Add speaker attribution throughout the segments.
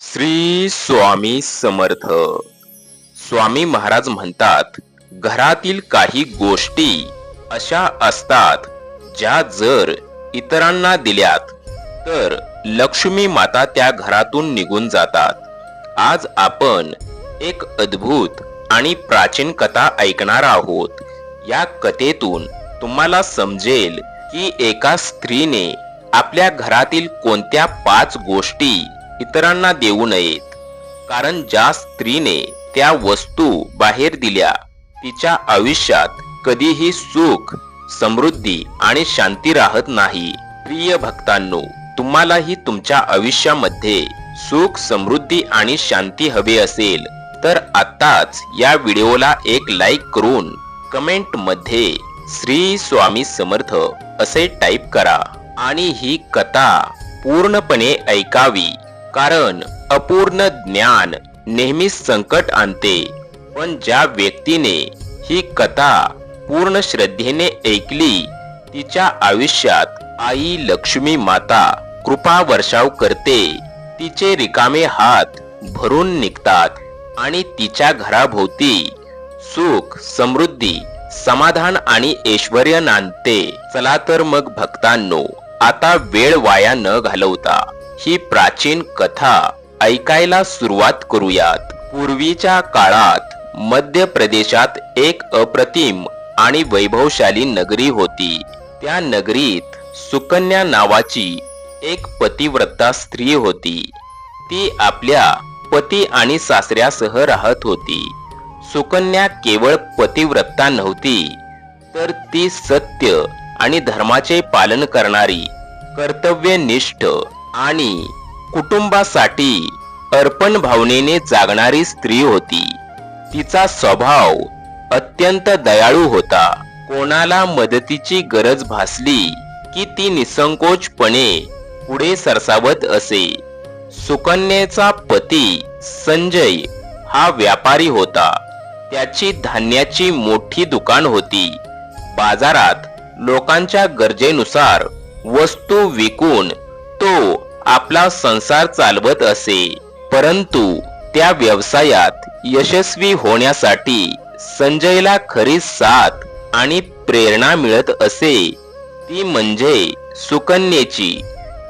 Speaker 1: श्री स्वामी समर्थ. स्वामी महाराज म्हणतात घरातील काही गोष्टी अशा असतात ज्या जर इतरांना दिल्यात तर लक्ष्मी माता त्या घरातून निघून जातात. आज आपण एक अद्भुत आणि प्राचीन कथा ऐकणार आहोत. या कथेतून तुम्हाला समजेल की एका स्त्रीने आपल्या घरातील कोणत्या पाच गोष्टी इतरांना देऊ नयेत. कारण ज्या स्त्रीने त्या वस्तू बाहेर दिल्या तिच्या आयुष्यात कधीही सुख समृद्धी आणि शांती राहत नाही. प्रिय भक्तांनो तुम्हालाही तुमच्या आयुष्यामध्ये सुख समृद्धी आणि शांती हवे असेल तर आताच या व्हिडिओला एक लाईक करून कमेंटमध्ये श्री स्वामी समर्थ असे टाईप करा आणि ही कथा पूर्णपणे ऐकावी. कारण अपूर्ण ज्ञान नेहमी संकट आणते. पण ज्या व्यक्तीने ही कथा पूर्ण श्रद्धेने ऐकली तिच्या आयुष्यात आई लक्ष्मी माता कृपा वर्षाव करते. तिचे रिकामे हात भरून निघतात आणि तिच्या घराभोवती सुख समृद्धी समाधान आणि ऐश्वर नांदते. चला तर मग भक्तांनो आता वेळ वाया न घालवता ही प्राचीन कथा ऐकायला सुरुवात करूयात. पूर्वीच्या काळात मध्य प्रदेशात एक अप्रतिम आणि वैभवशाली नगरी होती. त्या नगरीत सुकन्या नावाची एक पतिव्रता स्त्री होती. ती आपल्या पती आणि सासऱ्यासह राहत होती. सुकन्या केवळ पतिव्रता नव्हती तर ती सत्य आणि धर्माचे पालन करणारी कर्तव्यनिष्ठ आणि कुटुंबासाठी अर्पण भावनेने जागणारी स्त्री होती. तिचा स्वभाव अत्यंत दयाळू होता. कोणाला मदतीची गरज भासली की ती निसंकोचपणे पुढे सरसावत असे. सुकन्येचा पती संजय हा व्यापारी होता. त्याची धान्याची मोठी दुकान होती. बाजारात लोकांच्या गरजेनुसार वस्तू विकून तो आपला संसार चालवत असे. परंतु त्या व्यवसायात यशस्वी होण्यासाठी संजयला खरी साथ आणि प्रेरणा मिळत असे. ती म्हणजे सुकन्येची.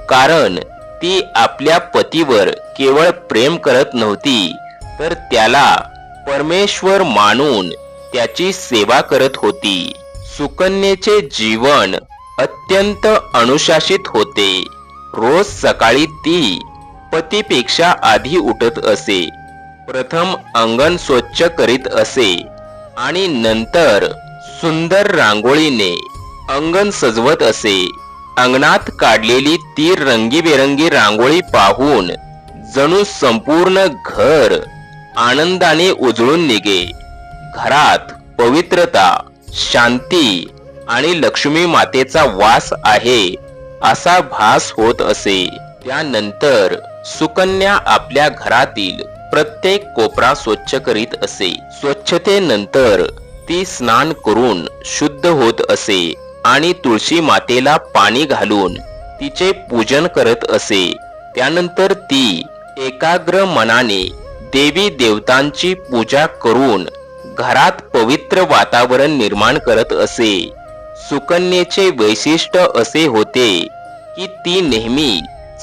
Speaker 1: कारण ती आपल्या पतीवर केवळ प्रेम करत नव्हती तर त्याला परमेश्वर मानून त्याची सेवा करत होती. सुकन्येचे जीवन अत्यंत अनुशासित होते. रोज सकाळी ती पतीपेक्षा आधी उठत असे. प्रथम अंगण स्वच्छ करीत असे आणि नंतर सुंदर रांगोळीने अंगण सजवत असे. अंगणात काढलेली ती रंगीबेरंगी रांगोळी पाहून जणू संपूर्ण घर आनंदाने उजळून निघे. घरात पवित्रता शांती आणि लक्ष्मी मातेचा वास आहे. असा भास होत असे. त्यानंतर सुकन्या आपल्या घरातील प्रत्येक कोपरा स्वच्छ करीत असे. स्वच्छतेनंतर ती स्नान करून शुद्ध होत असे आणि तुळशी मातेला पाणी घालून तिचे पूजन करत असे. त्यानंतर ती एकाग्र मनाने देवी देवतांची पूजा करून घरात पवित्र वातावरण निर्माण करत असे. सुकन्येचे वैशिष्ट्य असे होते की ती नेहमी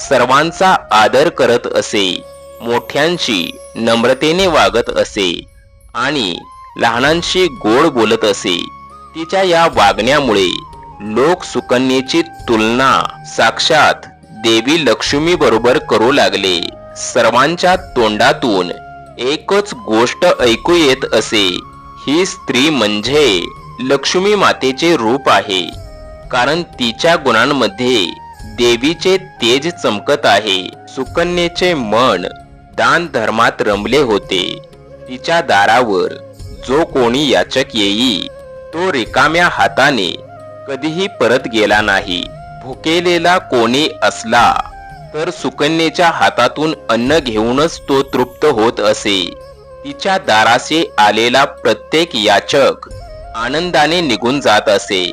Speaker 1: सर्वांचा आदर करत असे मोठ्यांशी नम्रतेने वागत असे आणि लहानांशी गोड बोलत असे. तिच्या या वागण्यामुळे लोक सुकन्येची तुलना साक्षात देवी लक्ष्मी बरोबर करू लागले. सर्वांच्या तोंडातून एकच गोष्ट ऐकू येत असे ही स्त्री म्हणजे लक्ष्मी मातेचे रूप आहे. कारण तिच्या गुणांमध्ये देवीचे तेज चमकत आहे. सुकन्येचे मन दान धर्मात रमले होते. तिच्या दारावर जो कोणी याचक येई तो रिकाम्या हाताने कधीही परत गेला नाही. भुकेलेला कोणी असला तर सुकन्येच्या हातातून अन्न घेऊनच तो तृप्त होत असे. तिच्या दाराशी आलेला प्रत्येक याचक आनंदाने निघून जात असे.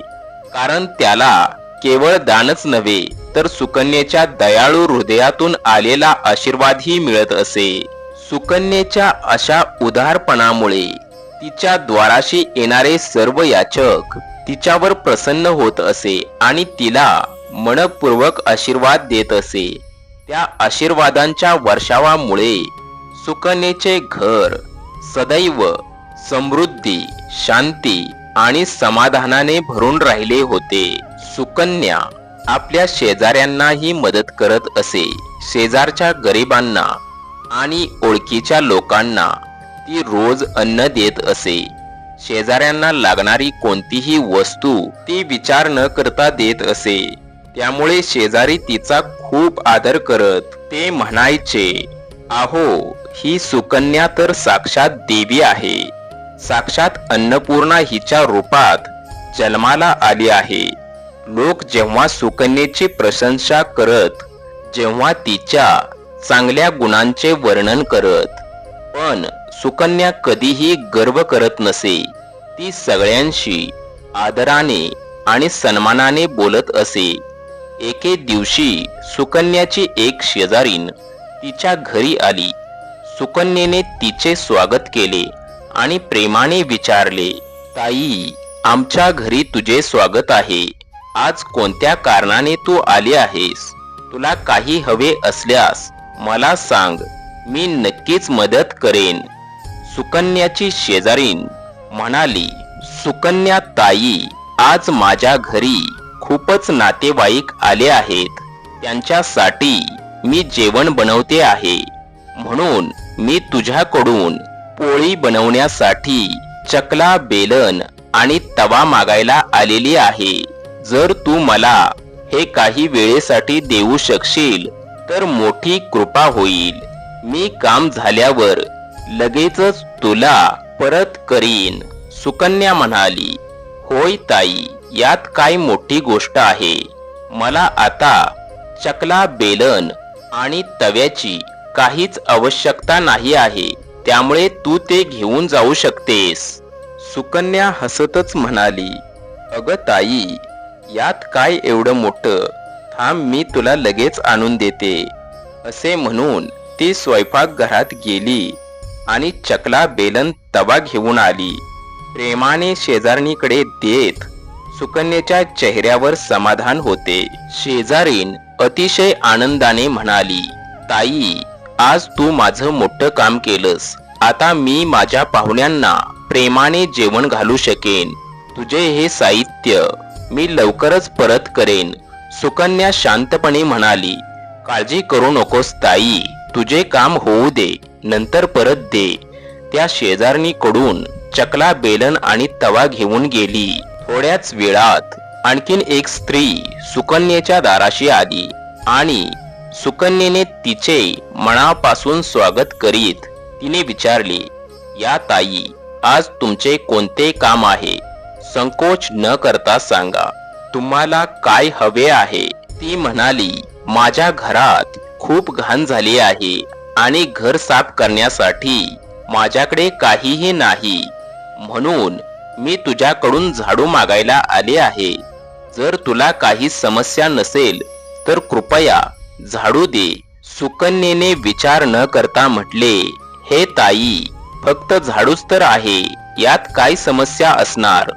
Speaker 1: कारण त्याला केवळ दानच नव्हे तर सुकन्येच्या दयाळू हृदयातून आलेला आशीर्वादही मिळत असे. सुकन्येच्या अशा उदारपणामुळे तिच्या द्वाराशी येणारे सर्व याचक तिच्यावर प्रसन्न होत असे आणि तिला मनपूर्वक आशीर्वाद देत असे. त्या आशीर्वादांच्या वर्षावामुळे सुकन्येचे घर सदैव समृद्धी शांती आणि समाधानाने भरून राहिले होते. सुकन्या आपल्या शेजाऱ्यांनाही मदत करत असे. शेजारच्या गरिबांना आणि ओळखीच्या लोकांना ती रोज अन्न देत असे. शेजाऱ्यांना लागणारी कोणतीही वस्तू ती विचार न करता देत असे. त्यामुळे शेजारी तिचा खूप आदर करत ते म्हणायचे आहो ही सुकन्या तर साक्षात देवी आहे. साक्षात अन्नपूर्णा हिच्या रूपात जन्माला आली आहे. लोक जेव्हा सुकन्येची प्रशंसा करत जेव्हा तिच्या चांगल्या गुणांचे वर्णन करत पण सुकन्या कधीही गर्व करत नसे. ती सगळ्यांशी आदराने आणि सन्मानाने बोलत असे. एके दिवशी सुकन्याची एक शेजारीन तिच्या घरी आली. सुकन्येने तिचे स्वागत केले. आणि प्रेमाने विचारले ताई आमच्या घरी तुझे स्वागत आहे. आज कोणत्या कारणाने तू आली आहेस? तुला काही हवे असल्यास मला सांग. मी नक्कीच मदत करेन. सुकन्याची शेजारीन म्हणाली सुकन्या ताई आज माझ्या घरी खूपच नातेवाईक आले आहेत. त्यांच्यासाठी मी जेवण बनवते आहे. म्हणून मी तुझ्याकडून पोळी बनवण्यासाठी चकला बेलन आणि तवा मागायला आलेली आहे. जर तू मला हे काही वेळेसाठी देऊ शकशील तर मोठी कृपा होईल. मी काम झाल्यावर लगेचच तुला परत करीन सुकन्या म्हणाली. होय ताई यात काय मोठी गोष्ट आहे. मला आता चकला बेलन आणि तव्याची काहीच आवश्यकता नाही आहे. त्यामुळे तू ते घेऊन जाऊ शकतेस. सुकन्या हसतच म्हणाली अगं ताई यात काय एवढं मोठं? थांब मी तुला लगेच आणून देते. असे म्हणून ती स्वयंपाकघरात गेली आणि चकला बेलन तवा घेऊन आली. प्रेमाने शेजारणीकडे देत सुकन्येच्या चेहऱ्यावर समाधान होते. शेजारीन अतिशय आनंदाने म्हणाली ताई आज तू माझं मोठं काम केलंस. आता मी माझ्या पाहुण्यांना प्रेमाने जेवण घालू शकेन. तुझे हे साहित्य मी लवकरच परत करेन. सुकन्या शांतपणे म्हणाली काळजी करू नकोस ताई. तुझे काम होऊ दे नंतर परत दे. त्या शेजारणीकडून चकला बेलन आणि तवा घेऊन गेली. थोड्याच वेळात आणखीन एक स्त्री सुकन्येच्या दाराशी आली आणि सुकन्येने तिचे मनापासून स्वागत करीत तिने विचारले या ताई आज तुमचे कोणते काम आहे? संकोच न करता सांगा. तुम्हाला काय हवे आहे? ती म्हणाली माझ्या घरात खूप घाण झाली आहे आणि घर साफ करण्यासाठी माझ्याकडे काहीही नाही. म्हणून मी तुझ्याकडून झाडू मागायला आले आहे. जर तुला काही समस्या नसेल तर कृपया झाडू दे. सुकन्येने विचार न करता म्हटले हे ताई फक्त झाडूच तर आहे यात काय समस्या असणार?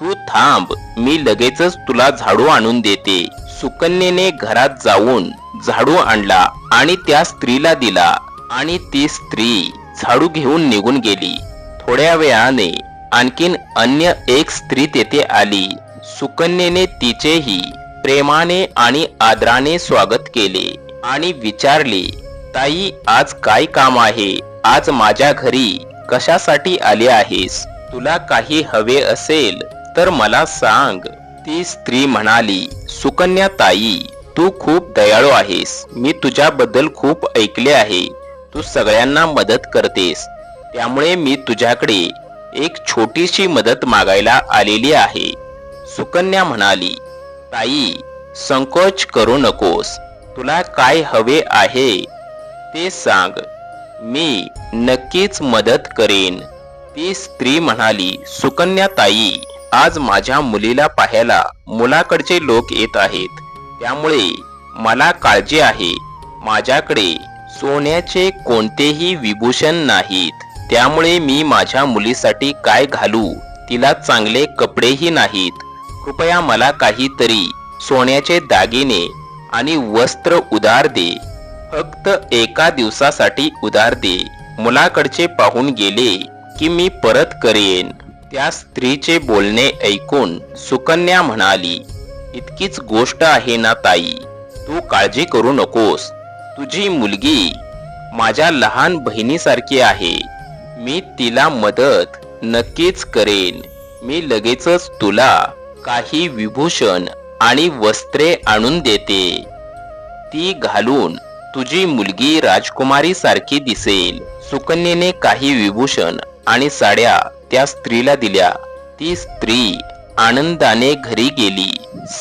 Speaker 1: तू थांब मी लगेचच तुला झाडू आणून देते. सुकन्येने घरात जाऊन झाडू आणला आणि त्या स्त्रीला दिला आणि ती स्त्री झाडू घेऊन निघून गेली. थोड्या वेळाने आणखीन अन्य एक स्त्री तेथे आली. सुकन्येने तिचेही प्रेमाने आणि आदराने स्वागत केले आणि विचारले ताई आज काय काम आहे? आज माझ्या घरी कशासाठी आले आहेस? तुला काही हवे असेल तर मला सांग. ती स्त्री म्हणाली सुकन्या ताई तू खूप दयाळू आहेस. मी तुझ्याबद्दल खूप ऐकले आहे. तू सगळ्यांना मदत करतेस. त्यामुळे मी तुझ्याकडे एक छोटीशी मदत मागायला आलेली आहे. सुकन्या म्हणाली ताई संकोच करू नकोस. तुला काय हवे आहे ते सांग. मी नक्कीच मदत करेन. ती स्त्री म्हणाली सुकन्या ताई आज माझ्या मुलीला पाहायला मुलाकडचे लोक येत आहेत. त्यामुळे मला काळजी आहे. माझ्याकडे सोन्याचे कोणतेही विभूषण नाहीत. त्यामुळे मी माझ्या मुलीसाठी काय घालू? तिला चांगले कपडेही नाहीत. कृपया मला काहीतरी सोन्याचे दागिने आणि वस्त्र उधार दे. फक्त एका दिवसासाठी उधार दे. मुलाकडचे पाहून गेले की मी परत करेन. त्या स्त्रीचे बोलणे ऐकून सुकन्या म्हणाली इतकीच गोष्ट आहे ना ताई. तू काळजी करू नकोस. तुझी मुलगी माझ्या लहान बहिणीसारखी आहे. मी तिला मदत नक्कीच करेन. मी लगेचच तुला काही विभूषण आणि वस्त्रे आणून देते. ती घालून तुझी मुलगी राजकुमारी सारखी दिसेल. सुकन्येने काही विभूषण आणि साड्या त्या स्त्रीला दिल्या. ती स्त्री आनंदाने घरी गेली.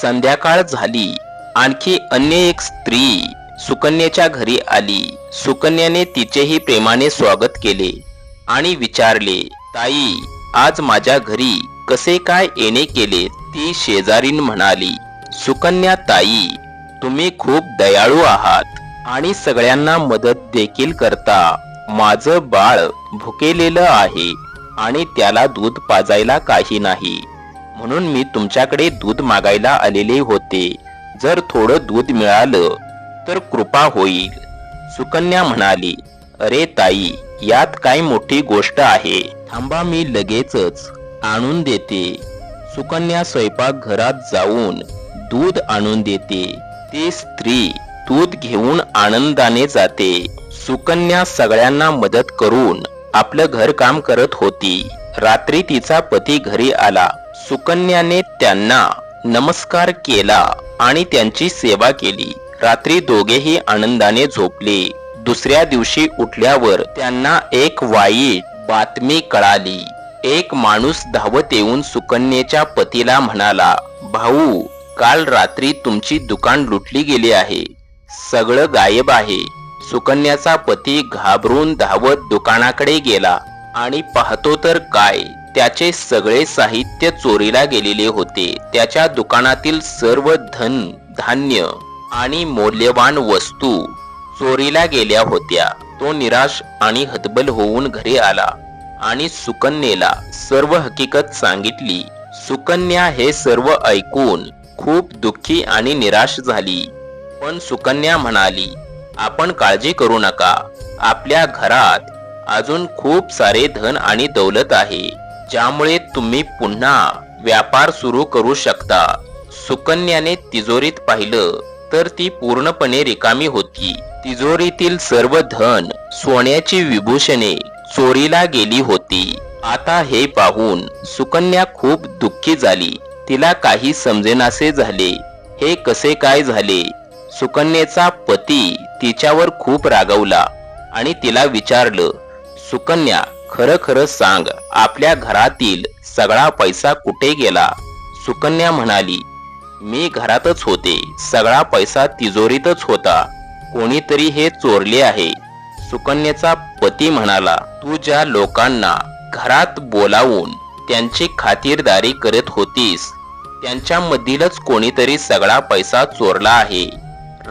Speaker 1: संध्याकाळ झाली. आणखी अन्य एक स्त्री सुकन्याच्या घरी आली. सुकन्याने तिचेही प्रेमाने स्वागत केले आणि विचारले ताई आज माझ्या घरी कसे काय येणे केले ती शेजारीन म्हणाली सुकन्या ताई तुम्ही खूप दयाळू आहात आणि सगळ्यांना मदत देखील करता. माझं बाळ भुकेलेलं आहे आणि त्याला दूध पाजायला काही नाही. म्हणून मी तुमच्याकडे दूध मागायला आलेले होते. जर थोडं दूध मिळालं तर कृपा होईल. सुकन्या म्हणाली अरे ताई यात काय मोठी गोष्ट आहे. थांबा मी लगेचच आणून देते. सुकन्या स्वयंपाक घरात जाऊन दूध आणून देते. ती स्त्री दूध घेऊन आनंदाने जाते. सुकन्या सगळ्यांना मदत करून आपलं घर काम करत होती. रात्री तिचा पती घरी आला. सुकन्याने त्यांना नमस्कार केला आणि त्यांची सेवा केली. रात्री दोघेही आनंदाने झोपले. दुसऱ्या दिवशी उठल्यावर त्यांना एक वाईट बातमी कळाली. एक माणूस धावत येऊन सुकन्येच्या पतीला म्हणाला भाऊ काल रात्री तुमची दुकान लुटली गेली आहे. सगळं गायब आहे. सुकन्याचा पती घाबरून धावत दुकानाकडे गेला आणि पाहतो तर काय त्याचे सगळे साहित्य चोरीला गेलेले होते. त्याच्या दुकानातील सर्व धन धान्य आणि मौल्यवान वस्तू चोरीला गेल्या होत्या. तो निराश आणि हतबल होऊन घरी आला. आणि सुकन्येला सर्व हकीकत सांगितली. सुकन्या हे सर्व ऐकून खूप दुःखी आणि निराश झाली. पण सुकन्या म्हणाली आपण काळजी करू नका. आपल्या घरात अजून खूप सारे धन आणि दौलत आहे ज्यामुळे तुम्ही पुन्हा व्यापार सुरू करू शकता. सुकन्याने तिजोरीत पाहिलं तर ती पूर्णपणे रिकामी होती. तिजोरीतील सर्व धन सोन्याची विभूषणे चोरीला गेली होती. आता हे पाहून सुकन्या खूप दुःखी झाली. तिला काही समजेनासे झाले. हे कसे काय झाले? सुकन्येचा पती तिच्यावर खूप रागवला आणि तिला विचारलं सुकन्या खरं खरं सांग आपल्या घरातील सगळा पैसा कुठे गेला? सुकन्या म्हणाली मी घरातच होते. सगळा पैसा तिजोरीतच होता. कोणीतरी हे चोरले आहे. सुकन्याचा पती म्हणाला तू ज्या लोकांना घरात बोलावून त्यांची खातिरदारी करत होतीस. त्यांच्यामधीलच कोणीतरी सगळा पैसा चोरला आहे.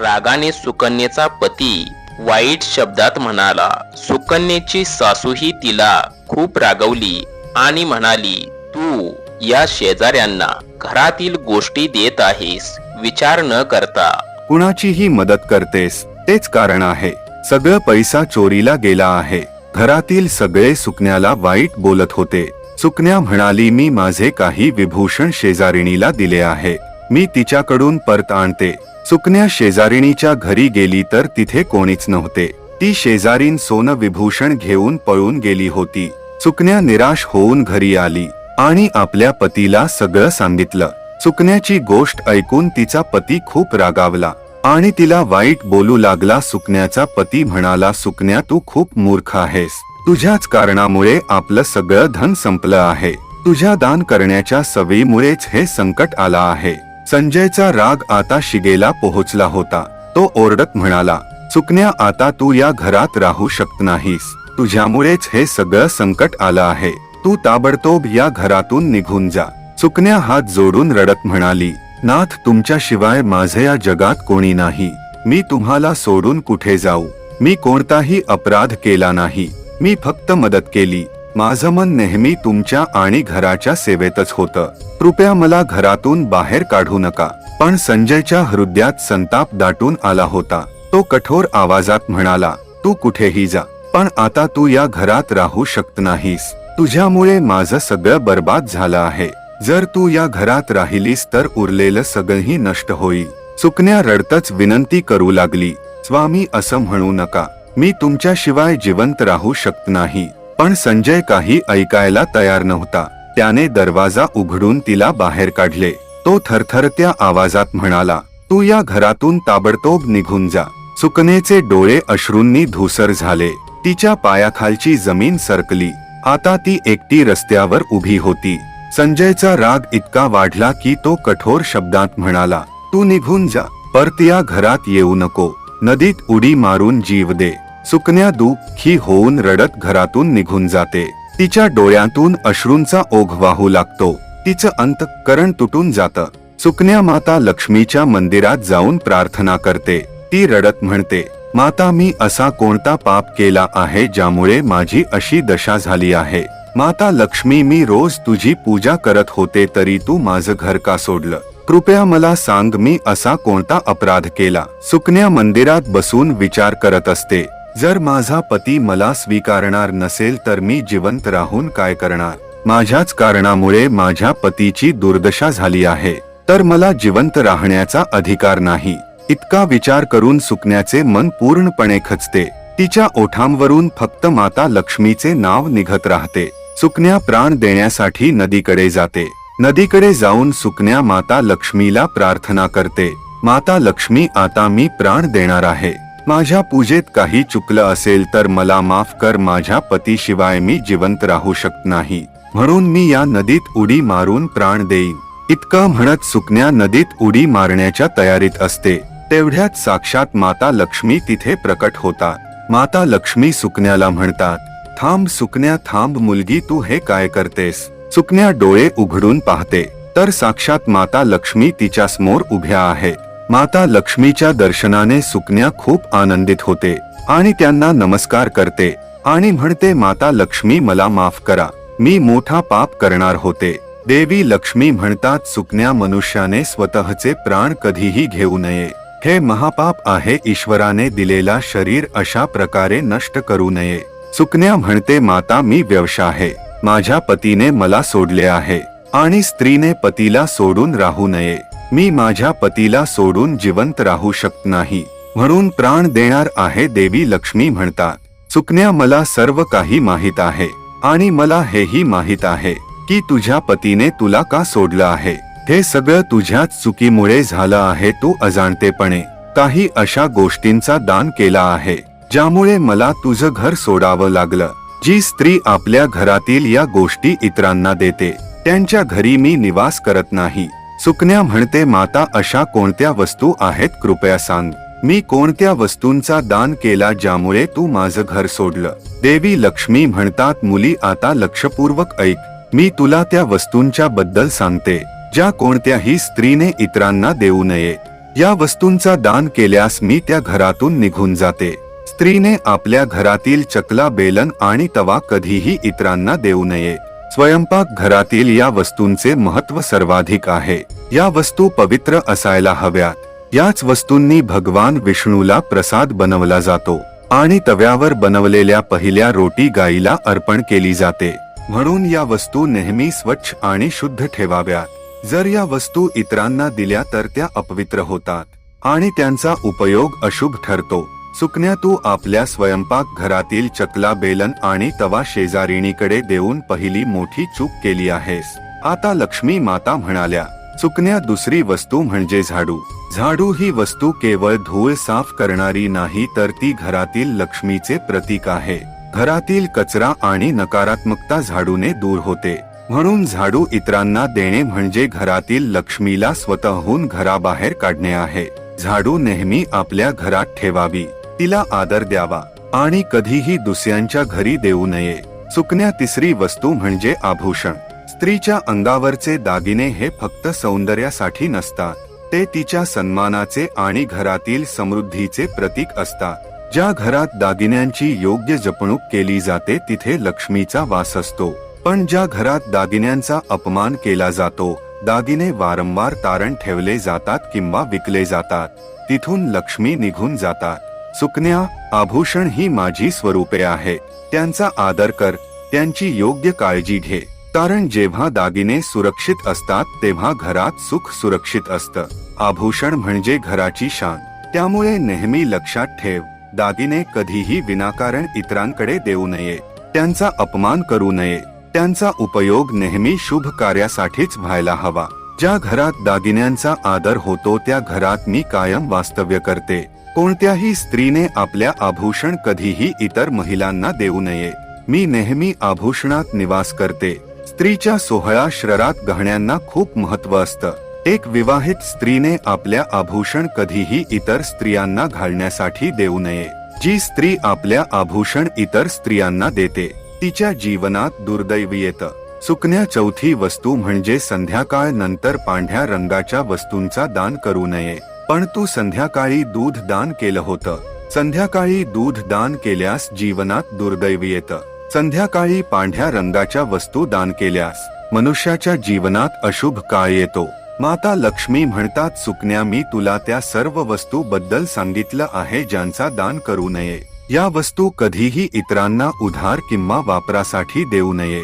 Speaker 1: रागाने सुकन्येचा पती वाईट शब्दात म्हणाला सुकन्येची सासूही तिला खूप रागवली आणि म्हणाली तू या शेजाऱ्यांना घरातील गोष्टी देत आहेस विचार न करता.
Speaker 2: कुणाचीही मदत करतेस तेच कारण आहे. सगळं पैसा चोरीला गेला आहे. घरातील सगळे सुकण्याला वाईट बोलत होते. सुकन्या म्हणाली मी माझे काही विभूषण शेजारिणीला दिले आहे. मी तिच्याकडून परत आणते. सुकन्या शेजारिणीच्या घरी गेली तर तिथे कोणीच नव्हते. ती शेजारीन सोनं विभूषण घेऊन पळून गेली होती. सुकन्या निराश होऊन घरी आली आणि आपल्या पतीला सगळं सांगितलं. सुकन्याची गोष्ट ऐकून तिचा पती खूप रागावला. आणि तिला वाईट बोलू लागला सुकण्याचा पती म्हणाला सुकण्या तू खूप मूर्ख आहेस. तुझ्याच कारणामुळे आपलं सगळं धन संपलं आहे. तुझ्या दान करण्याच्या सवयीमुळेच हे संकट आला आहे. संजयचा राग आता शिगेला पोहोचला होता. तो ओरडत म्हणाला सुकण्या आता तू या घरात राहू शकत नाहीस. तुझ्यामुळेच हे सगळं संकट आलं आहे. तू ताबडतोब या घरातून निघून जा. सुकण्या हात जोडून रडत म्हणाली नाथ तुमच्याशिवाय माझे या जगात कोणी नाही. मी तुम्हाला सोडून कुठे जाऊ? मी कोणताही अपराध केला नाही. मी फक्त मदत केली. माझं मन नेहमी तुमच्या आणि घराच्या सेवेतच होतं. कृपया मला घरातून बाहेर काढू नका. पण संजयच्या हृदयात संताप दाटून आला होता. तो कठोर आवाजात म्हणाला तू कुठेही जा. पण आता तू या घरात राहू शकत नाहीस. तुझ्यामुळे माझं सगळं बर्बाद झालं आहे. जर तू या घरात राहिलीस तर उरलेलं सगळंही नष्ट होईल. सुकन्या रडतच विनंती करू लागली स्वामी असं म्हणू नका. मी तुमच्याशिवाय जिवंत राहू शकत नाही. पण संजय काही ऐकायला तयार नव्हता. त्याने दरवाजा उघडून तिला बाहेर काढले. तो थरथरत्या आवाजात म्हणाला तू या घरातून ताबडतोब निघून जा. सुकनेचे डोळे अश्रूंनी धूसर झाले. तिच्या पायाखालची जमीन सरकली. आता ती एकटी रस्त्यावर उभी होती. संजयचा राग इतका वाढला की तो कठोर शब्दात म्हणाला तू निघून जा. परत या घरात येऊ नको. नदीत उडी मारून जीव दे. सुकन्या दुःखी होऊन रडत घरातून निघून जाते. तिच्या डोळ्यातून अश्रूंचा ओघ वाहू लागतो. तिचं अंतकरण तुटून जातं. सुकन्या माता लक्ष्मीच्या मंदिरात जाऊन प्रार्थना करते. ती रडत म्हणते माता मी असा कोणता पाप केला आहे ज्यामुळे माझी अशी दशा झाली आहे? माता लक्ष्मी मी रोज तुझी पूजा करत होते तरी तू माझं घर का सोडलं? कृपया मला सांग मी असा कोणता अपराध केला? सुकन्या मंदिरात बसून विचार करत असते. जर माझा पती मला स्वीकारणार नसेल तर मी जिवंत राहून काय करणार? माझ्याच कारणामुळे माझ्या पतीची दुर्दशा झाली आहे. तर मला जिवंत राहण्याचा अधिकार नाही. इतका विचार करून सुकण्याचे मन पूर्णपणे खचते. तिच्या ओठांवरून फक्त माता लक्ष्मीचे नाव निघत राहते. सुकन्या प्राण देण्यासाठी नदीकडे जाते. नदीकडे जाऊन सुकन्या माता लक्ष्मीला प्रार्थना करते. माता लक्ष्मी आता मी प्राण देणार आहे. माझ्या पूजेत काही चुकलं असेल तर मला माफ कर माझ्या पतीशिवाय मी जिवंत राहू शकत नाही. म्हणून मी या नदीत उडी मारून प्राण देईन. इतकं म्हणत सुकन्या नदीत उडी मारण्याच्या तयारीत असते. तेवढ्यात साक्षात माता लक्ष्मी तिथे प्रकट होतात. माता लक्ष्मी सुकन्याला म्हणतात थांब सुकण्या थांब मुलगी तू हे काय करतेस? सुकण्या डोळे उघडून पाहते. तर साक्षात माता लक्ष्मी तिच्या समोर उभ्या आहे. माता लक्ष्मीच्या दर्शनाने सुकण्या खूप आनंदित होते आणि त्यांना नमस्कार करते आणि म्हणते माता लक्ष्मी मला माफ करा. मी मोठा पाप करणार होते. देवी लक्ष्मी म्हणतात सुकण्या मनुष्याने स्वतःचे प्राण कधीही घेऊ नये. हे महापाप आहे ईश्वराने दिलेला शरीर अशा प्रकारे नष्ट करू नये. सुकन्या म्हणते माता मी व्यवशा आहे. माझ्या पतीने मला सोडले आहे आणि स्त्रीने पतीला सोडून राहू नये. मी माझ्या पतीला सोडून जिवंत राहू शकत नाही. म्हणून प्राण देणार आहे देवी लक्ष्मी म्हणतात. सुकन्या मला सर्व काही माहीत आहे आणि मला हेही माहीत आहे की तुझ्या पतीने तुला का सोडलं आहे? हे सगळं तुझ्याच चुकीमुळे झालं आहे तू अजाणतेपणे. काही अशा गोष्टींचा दान केला आहे. ज्यामुळे मला तुझं घर सोडावं लागलं. जी स्त्री आपल्या घरातील या गोष्टी इतरांना देते त्यांच्या घरी मी निवास करत नाही. सुकन्या म्हणते माता अशा कोणत्या वस्तू आहेत? कृपया सांग. मी कोणत्या वस्तूंचा दान केला ज्यामुळे तू माझं घर सोडलं देवी लक्ष्मी म्हणतात मुली आता लक्षपूर्वक ऐक. मी तुला त्या वस्तूंच्या बद्दल सांगते ज्या कोणत्याही स्त्रीने इतरांना देऊ नये या वस्तूंचा दान केल्यास मी त्या घरातून निघून जाते. स्त्रीने आपल्या घरातील चकला बेलन आणि तवा कधीही इतरांना देऊ नये. स्वयंपाक घरातील या वस्तूंचे महत्त्व सर्वाधिक आहे. या वस्तू पवित्र असायला हव्यात. याच वस्तूंनी भगवान विष्णूला प्रसाद बनवला जातो आणि तव्यावर बनवलेल्या पहिल्या रोटी गाईला अर्पण केली जाते. म्हणून या वस्तू नेहमी स्वच्छ आणि शुद्ध ठेवाव्यात. जर या वस्तू इतरांना दिल्या तर त्या अपवित्र होतात आणि त्यांचा उपयोग अशुभ ठरतो. सुकण्या तू आपल्या स्वयंपाक घरातील चकला बेलन आणि तवा शेजारिणीकडे देऊन पहिली मोठी चूक केली आहेस. आता लक्ष्मी माता म्हणाल्या चुकण्या दुसरी वस्तू म्हणजे झाडू. झाडू ही वस्तू केवळ धूळ साफ करणारी नाही तर ती घरातील लक्ष्मीचे प्रतीक आहे. घरातील कचरा आणि नकारात्मकता झाडूने दूर होते. म्हणून झाडू इतरांना देणे म्हणजे घरातील लक्ष्मीला स्वतःहून घराबाहेर काढणे आहे. झाडू नेहमी आपल्या घरात ठेवावी. तिला आदर द्यावा आणि कधीही दुसऱ्यांच्या घरी देऊ नये. सुकण्या तिसरी वस्तू म्हणजे आभूषण. स्त्रीच्या अंगावरचे दागिने हे फक्त सौंदर्यासाठी नसतात. ते तिच्या सन्मानाचे आणि घरातील समृद्धीचे प्रतीक असतात. ज्या घरात दागिन्यांची योग्य जपणूक केली जाते तिथे लक्ष्मीचा वास असतो. पण ज्या घरात दागिन्यांचा अपमान केला जातो दागिने वारंवार तारण ठेवले जातात किंवा विकले जातात. तिथून लक्ष्मी निघून जातात. सुकन्या आभूषण ही माझी स्वरूपे आहे. त्यांचा आदर कर त्यांची योग्य काळजी घे. कारण जेव्हा दागिने सुरक्षित असतात तेव्हा घरात सुख सुरक्षित असतं. आभूषण म्हणजे घराची शान. त्यामुळे नेहमी लक्षात ठेव दागिने कधीही विनाकारण इतरांकडे देऊ नये. त्यांचा अपमान करू नये. त्यांचा उपयोग नेहमी शुभ कार्यासाठीच व्हायला हवा. ज्या घरात दागिन्यांचा आदर होतो त्या घरात मी कायम वास्तव्य करते. कोणत्याही स्त्रीने आपल्या आभूषण कधीही इतर महिलांना देऊ नये. मी नेहमी आभूषणात निवास करते. स्त्रीच्या सोहळा श्ररात गहण्यांना खूप महत्त्व असतं. एक विवाहित स्त्रीने आपल्या आभूषण कधीही इतर स्त्रियांना घालण्यासाठी देऊ नये. जी स्त्री आपल्या आभूषण इतर स्त्रियांना देते तिच्या जीवनात दुर्दैव येतं सुकन्या चौथी वस्तू म्हणजे संध्याकाळ नंतर पांढऱ्या रंगाच्या वस्तूंचा दान करू नये. पण तू संध्याकाळी दूध दान केलं होतं. संध्याकाळी दूध दान केल्यास जीवनात दुर्दैव येतं. संध्याकाळी पांढऱ्या रंगाच्या वस्तू दान केल्यास मनुष्याच्या जीवनात अशुभ काळ येतो. माता लक्ष्मी म्हणतात सुकन्या मी तुला त्या सर्व वस्तू बद्दल सांगितलं आहे ज्यांचा दान करू नये. या वस्तू कधीही इतरांना उधार किंवा वापरासाठी देऊ नये.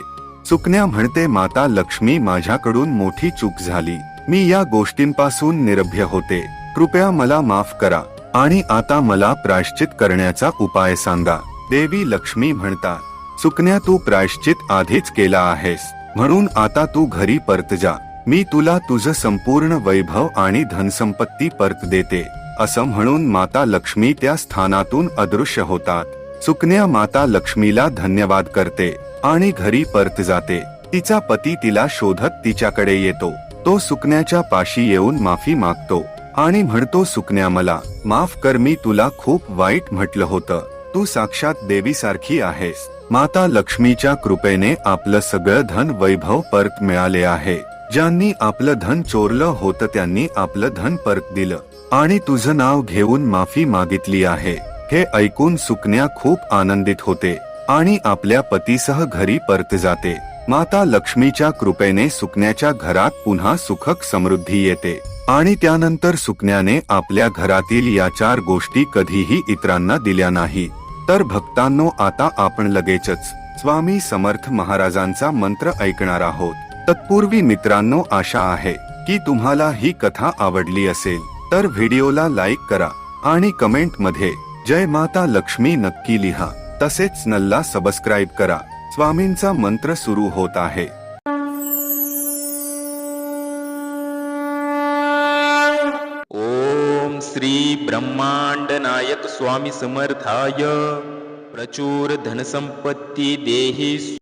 Speaker 2: सुकन्या म्हणते माता लक्ष्मी माझ्याकडून मोठी चूक झाली. मी या गोष्टींपासून निरभ्य होते. कृपया मला माफ करा आणि आता मला प्रायश्चित करण्याचा उपाय सांगा. देवी लक्ष्मी म्हणतात सुकन्या तू प्रायश्चित आधीच केला आहेस. म्हणून आता तू घरी परत जा. मी तुला तुझं संपूर्ण वैभव आणि धनसंपत्ती परत देते. असं म्हणून माता लक्ष्मी त्या स्थानातून अदृश्य होतात. सुकन्या माता लक्ष्मीला धन्यवाद करते आणि घरी परत जाते. तिचा पती तिला शोधत तिच्याकडे येतो. तो सुकन्याच्या पाशी येऊन माफी मागतो. आणि म्हणतो सुकन्या मला माफ कर मी तुला खूप वाईट म्हटलं होतं. तू साक्षात देवीसारखी आहेस. माता लक्ष्मीच्या कृपेने आपलं सगळं धन वैभव परत मिळाले आहे. ज्यांनी आपलं धन चोरलं होतं त्यांनी आपलं धन परत दिलं. आणि तुझं नाव घेऊन माफी मागितली आहे. हे ऐकून सुकन्या खूप आनंदित होते. आणि आपल्या पतीसह घरी परत जाते. माता लक्ष्मीच्या कृपेने सुकण्याच्या घरात पुन्हा सुखक समृद्धी येते. आणि त्यानंतर सुकण्याने आपल्या घरातील या चार गोष्टी कधीही इतरांना दिल्या नाही. तर भक्तांनो आता आपण लगेचच स्वामी समर्थ महाराजांचा मंत्र ऐकणार आहोत. तत्पूर्वी मित्रांनो आशा आहे की तुम्हाला ही कथा आवडली असेल तर व्हिडिओला लाईक करा आणि कमेंटमध्ये जय माता लक्ष्मी नक्की लिहा. तसेच नल्ला सबस्क्राईब करा. स्वामींचा मंत्र सुरू होत आहे.
Speaker 1: ओम श्री ब्रह्मांड नायक स्वामी समर्थाय. प्रचुर धनसंपत्ती देही